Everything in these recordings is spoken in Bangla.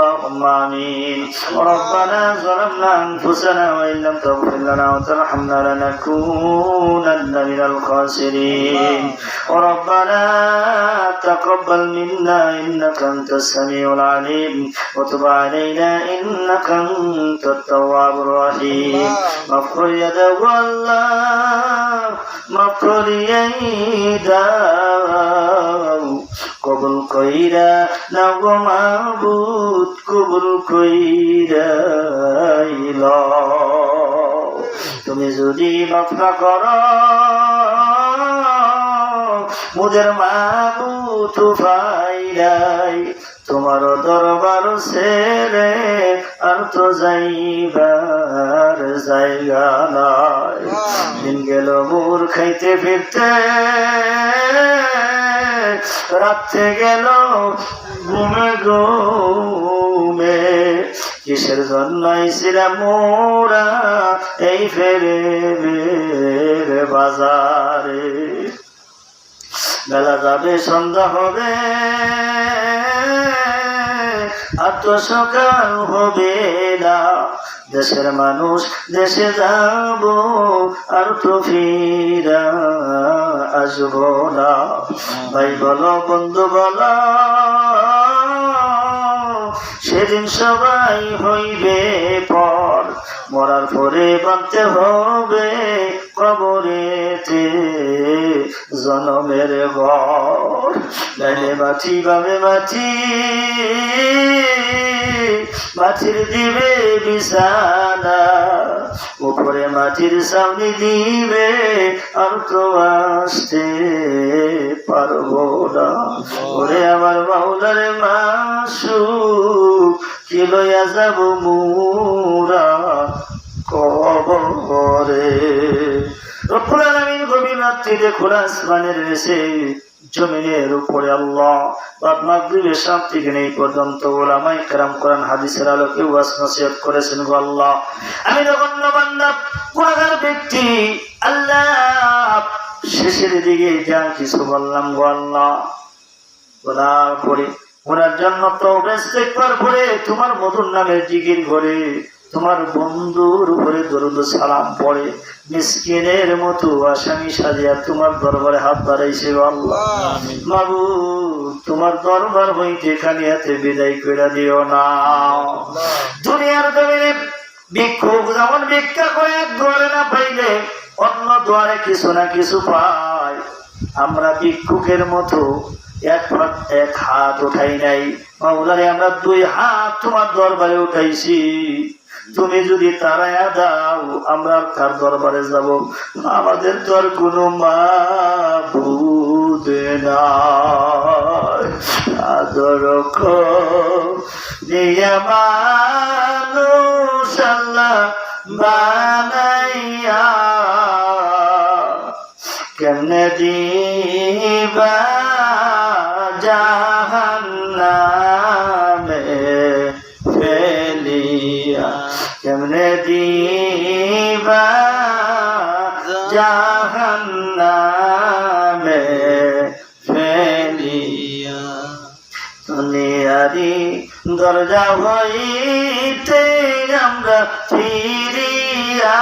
اللهم آمين. ربنا ظلمنا أنفسنا وإن لم تغفر لنا وترحمنا لنكونن من الخاسرين. ربنا تقبل منا إنك أنت السميع العليم. وتب علينا إنك أنت التواب الرحيم. مغفر يده الله مغفر يده কবুল কইরা নব মাবুদ কবুল কইরা। তুমি যদি মাফ না কর মুদের মাবুদ ফাইলাই তোমার দরবার ছেড়ে আর তো যাইবার জায়গা নাই দিন গেল মুর খাইতে ফিরতে রাত্রে গেল, ঘুমে ঘুমে। কিসের মোরা এই ফেরে বাজারে? বেলা যাবে, সন্ধ্যা হবে, আর তো সকাল হবে না দেশের মানুষ দেশে যাব আর তো ফিরা আসব না। ভাই বলো বন্ধু বলো সেদিন সবাই হইবে পর। মরার পরে বাঁধতে হবে কবরেতে, জনমের ঘর ডাইনে বামে মাটি মাটির দিবে বিছানা, উপরে মাটির সামনে দিবে আর তো আসতে পারব না। ওরে আমার মাওলারে মাসু কি লইয়া যাব মুরা কবরে। রব্বুল আলামিন গভীর রাত্রিতে খোলা আসমানের এসে জমিনের উপরে আল্লাহ বাদ মাগরিবের সাত থেকে নেই পর্যন্ত ওলামাই কেরাম কোরআন হাদিসের আলোকে ওয়াজ নসিহত করেছেন গো আল্লাহ। আমি নগণ্য বান্দা গুণাগার ব্যক্তি, আল্লাহ শেষের দিকে যা কিছু বললাম গো আল্লাহ। বলার পরে ওনার জন্য তো দেখবার পরে তোমার মধুর নামের জিগির ঘরে তোমার বন্ধুর উপরে দরুদ সালাম পড়ে মিসকিনের মতো আসামি সাজিয়া তোমার দরবারে হাত বাড়াইছে আল্লাহ। বাবু তোমার দরবার হইতে খালিয়াতে বিদায় করে দিও না। দুনিয়ার জমিনে ভিক্ষুক যেমন ভিক্ষা করে এক দুয়ারে না পাইলে অন্য দুয়ারে কিছু না কিছু পায়। আমরা ভিক্ষুকের মতো এক এক হাত উঠাই নাই। মাওলারে, আমরা দুই হাত তোমার দরবারে উঠাইছি। তুমি যদি তারায়া দাও, আমরা তার দরবারে যাব। আমাদের তো আর কোনো মা নাই। আদর মানুষ বানাইয়া। কেমনে দিবা দরজা হইতে আমরা ফিরিয়া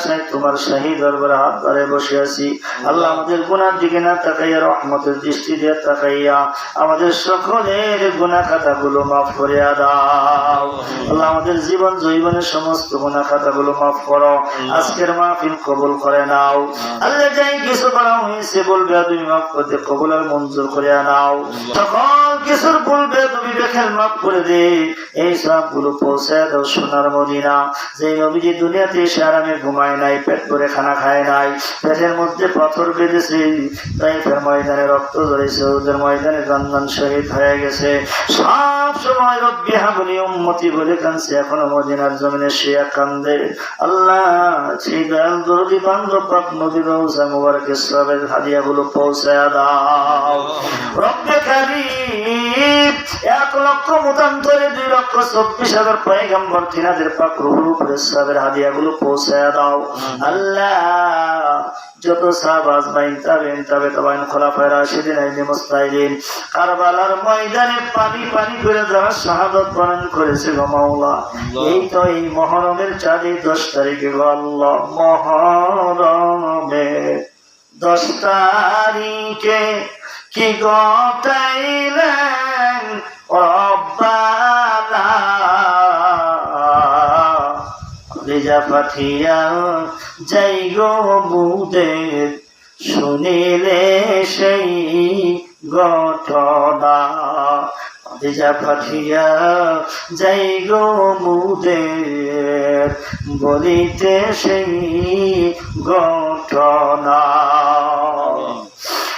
আশায় তোমার শাহী দরবারে হাত ধরে বসে আছি। আল্লাহ আমাদের গুনার দিকে না তাকাইয়া, রহমতের দৃষ্টি দিয়ে তাকাইয়া আমাদের সকলের গুণা খাতাগুলো মাফ করে আল্লাহ আমাদের জীবন জৈবনের সমস্ত গুণা খাতাগুলো মাফ করো। আজকের মাহফিল কবুল করে নাও। আল্লাহ যাই কিছু করা হয়েছে বলবে তুমি মাফ করতে কবুল আর মঞ্জুর করে নাও। তখন কিছুর বলবে তুমি বেখেল মাফ করে দে। এই সবগুলো পৌঁছে দাও সোনার মদিনা। যে নবীজি দুনিয়াতে এসে আরামে ঘুম ঘুমায় নাই, পেট ভরে খানা খায় নাই। পেটের মধ্যে পাথর বেঁধেছে। তাইফের ময়দানে রক্ত ধরেছে। ওদের ময়দানে রন্ধন শহীদ হয়ে গেছে। সব সময় রব্বি হাবলি উম্মতি বলে কানছে এখনও মদিনার জমিনে শিয়া কান্দে। আল্লাহ, সেই দয়াল দরদি বান্ধব পাক নবী রওজা মুবারকের সবের হাদিয়াগুলো পৌঁছায় দাও। রব্বে কারিম, এক লক্ষ মতান্তরে দুই লক্ষ চব্বিশ হাজার পয়গম্বর তিনাদের পাক রুহুর উপরে সবের হাদিয়াগুলো পৌঁছায় দাও। আল্লাহ। যত সাহবাজ বাইন তাবেন তবে তবাইন খোলাফায় রাশিদিন আইনি মুস্তাইদিন কারবালার ময়দানে পানি পানি করে যারা শাহাদত বরণ করেছে গো মাওলা। এই তো এই মহরমের চাঁদি দশ তারিখে গো আল্লাহ। মহরমের দশ তারিখে কি গতাইলেন? রব্বানা পাঠিয়া যাই গো মুদের। শুনিলে সেই ঘটনা। রেজা পাঠিয়া যাই গো মুদের। বলিতে সেই ঘটনা।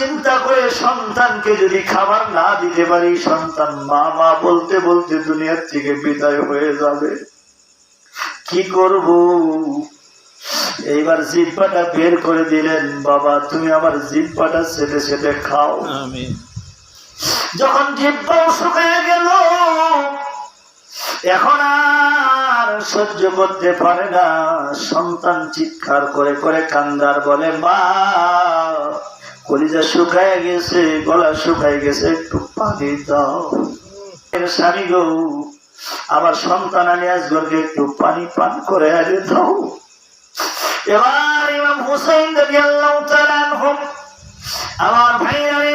চিন্তা করে সন্তানকে যদি খাবার না দিতে পারি সন্তান মা মা বলতে বলতে দুনিয়ার থেকে বিদায় হয়ে যাবে। কি করব? এইবার জিব্বাটা বের করে দিলেন বাবা তুমি আমার জিব্বাটা সেটে সেটে খাও। যখন জিব্বাও শুকিয়ে গেল এখন আর সহ্য করতে পারে না। সন্তান চিৎকার করে করে কান্দার বলে মা কলিজা শুকায় গেছে, গলা শুকায় গেছে, একটু পানি দাও। স্বামী গো, আমার সন্তান আলিয়াসগরকে একটু পানি পান করে আরে দাও। এবার ইমাম হুসাইন তাআলা আনহু আমার ভাইয়ারে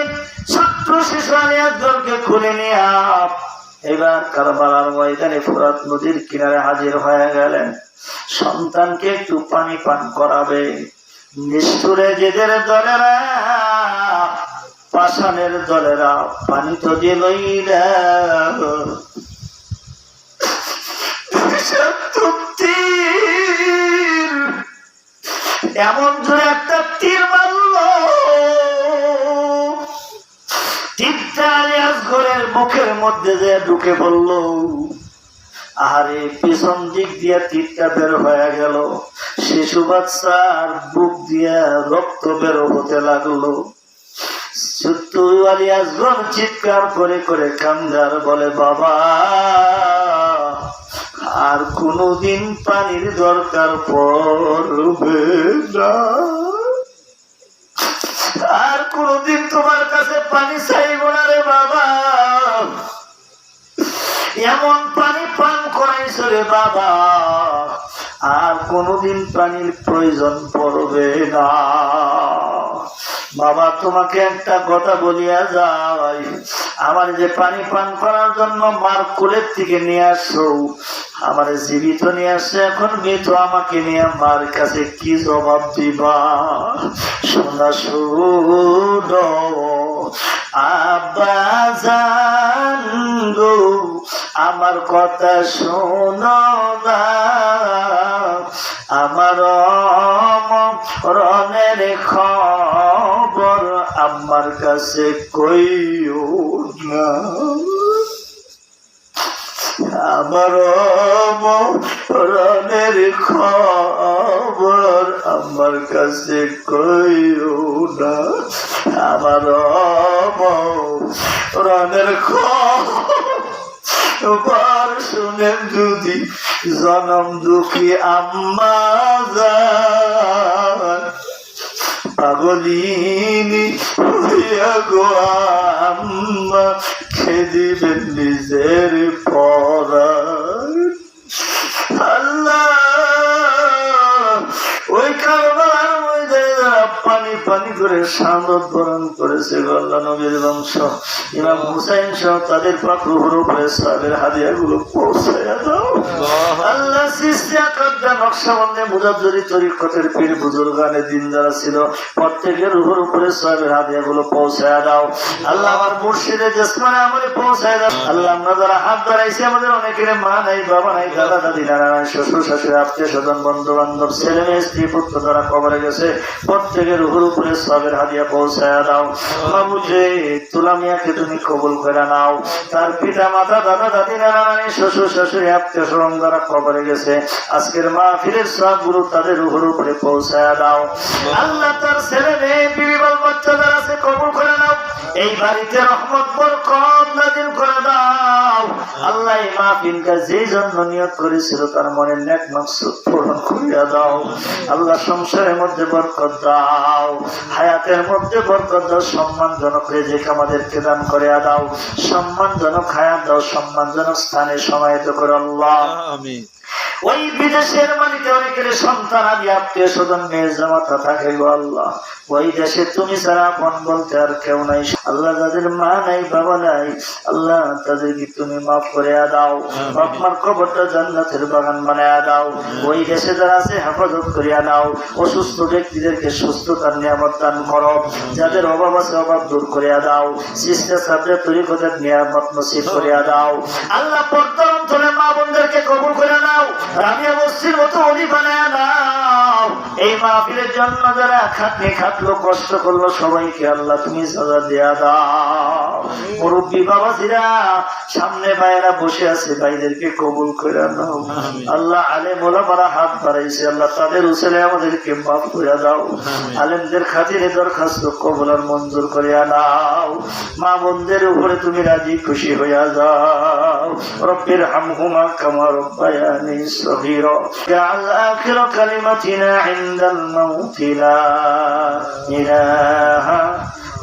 ছোট্ট শিশু আলিয়াসগরকে খুলে নিয়ে এবার কারবালার ময়দানে ফুরাত নদীর কিনারে হাজির হয়ে গেলেন। সন্তানকে একটু পানি পান করাবে। নিষ্ঠুরে যেদের দলেরা পাষাণের দলেরা পানি তো দিলই না। এমন ধরে একটা তীর মারল। তীরটা ঘরের মুখের মধ্যে যে ঢুকে পড়ল। আরে পিছন দিক দিয়ে তীরটা বের হয়ে গেল। শিশু বাচ্চার বুক দিয়ে রক্ত বের হতে লাগল। চিৎকার করে করে কান্দার বলে, বাবা, আর কোনদিন পানির দরকার পড়বে না। আর কোনদিন তোমার কাছে পানি চাইব না রে বাবা। এমন পানি পান করাইছ রে বাবা, আর কোনদিন পানির প্রয়োজন পড়বে না। বাবা, তোমাকে একটা কথা বলিয়া যাই। আমার যে পানি পান করার জন্য মার কোলের থেকে নিয়ে আসো। আমার জীবিত নিয়ে আসছে এখন মৃত আমাকে নিয়ে মার কাছে কি জবাব দিবা? শোনা শুন আব্বা আমার কথা শোনো আমার রনের খবর আমার কাছে কইও না। আমার রনের খবর আমার কাছে কইও না। আমার রনের খবর শুনে যদি জনম দুঃখী আম্মা যান পাগলিনি হইয়া গো আম্মা খেদিবেন নিজের পরা আল্লাহ ওই কারবার পানি পানি করে সান্দত বরণ করেছে গল্লা নবীর বংশ। ইমাম হুসাইন সহ তাদের পাত্র উপরে সাহেবের হাদিয়াগুলো পৌঁছায় দাও। আল্লাহ দিন ছিল। প্রত্যেকের রুহুর উপরে পৌঁছায়া দাও। আল্লাহ আমার পৌঁছায় দাও। আল্লাহ হাত অনেকের বাবা দাদা দাদি শ্বশুর আত্মীয় ছেলে গেছে, প্রত্যেকের উপরে হাদিয়া পৌঁছায়া দাও। বাবুজে তুলা মিয়াকে তুমি কবুল করে নাও। তার পিতা মাতা দাদা দাদি, নানি শ্বশুর শাশুড়ি, আত্মীয় স্বজন যারা কবরে গেছে আজকের মা ফিরের সব গুরু তাদের রুহুর উপরে পৌঁছায়া দাও। আল্লাহ তার ছেলে মেয়ে, বিবি বাল, বাচ্চা আছে, কবুল করে নাও। এই বাড়িতে রহমত, বরকত নাজিল করে দাও। আল্লাহ এই মাহফিলটা যে জন্য নিয়োগ করেছিল, তার মনের নেক মাকসুদ পূরণ করিয়া দাও। আল্লাহ সংসারের মধ্যে বরকত দাও। হায়াতের মধ্যে বরকত দাও। সম্মানজনক রেজেক আমাদেরকে দান করে দাও। সম্মানজনক হায়াত দাও। সম্মানজনক স্থানে সমাহিত করে আল্লাহ। আমিন। ওই বিদেশের মালিকে অনেকের সন্তান আদি আত্মীয় স্বজন মেয়ে জামাতা থাকে গো আল্লাহ। ওই দেশে তুমি ছাড়া আপন বলতে আর কেউ নাই। আল্লাহ যাদের মা নাই বাবা নাই আল্লাহ তাদেরকে তুমি মাফ করে দাও। আপনার কবরটা জান্নাতের বাগান বানায় দাও। ওই দেশে যারা আছে হেফাজত করিয়া নাও অসুস্থ ব্যক্তিদেরকে সুস্থতার নিয়ামত দান করো। যাদের অভাব আছে অভাব দূর করিয়া দাও। সৃষ্টি সাবজেক্ট তৈরি করে নিয়ামত নসিব করিয়া দাও। আল্লাহ পর্দার অঞ্চলে মা বোনদেরকে কবুল করে নাও। এই মাহফিলের জন্য যারা খাটনি খাটলো কষ্ট করল সবাইকে আল্লাহ তুমি সাজা দেয়া দাও। মুরব্বী বাবাজিরা সামনে ভাইয়েরা বসে আছে ভাইদেরকে কবুল করে নাও আল্লাহ আলে মোলামারা হাত বাড়াইছে আল্লাহ তাদের উসেলে আমাদেরকে মাফ করে দাও আলেমদের খাতিরে দরখাস্ত কবুল আর মঞ্জুর করে নাও মা বোনদের উপরে তুমি রাজি খুশি হইয়া যাও রব্বির হামহুমা কামা রব্বায়ানি সগীরা جعل آخر كلمتنا عند الموت لا إله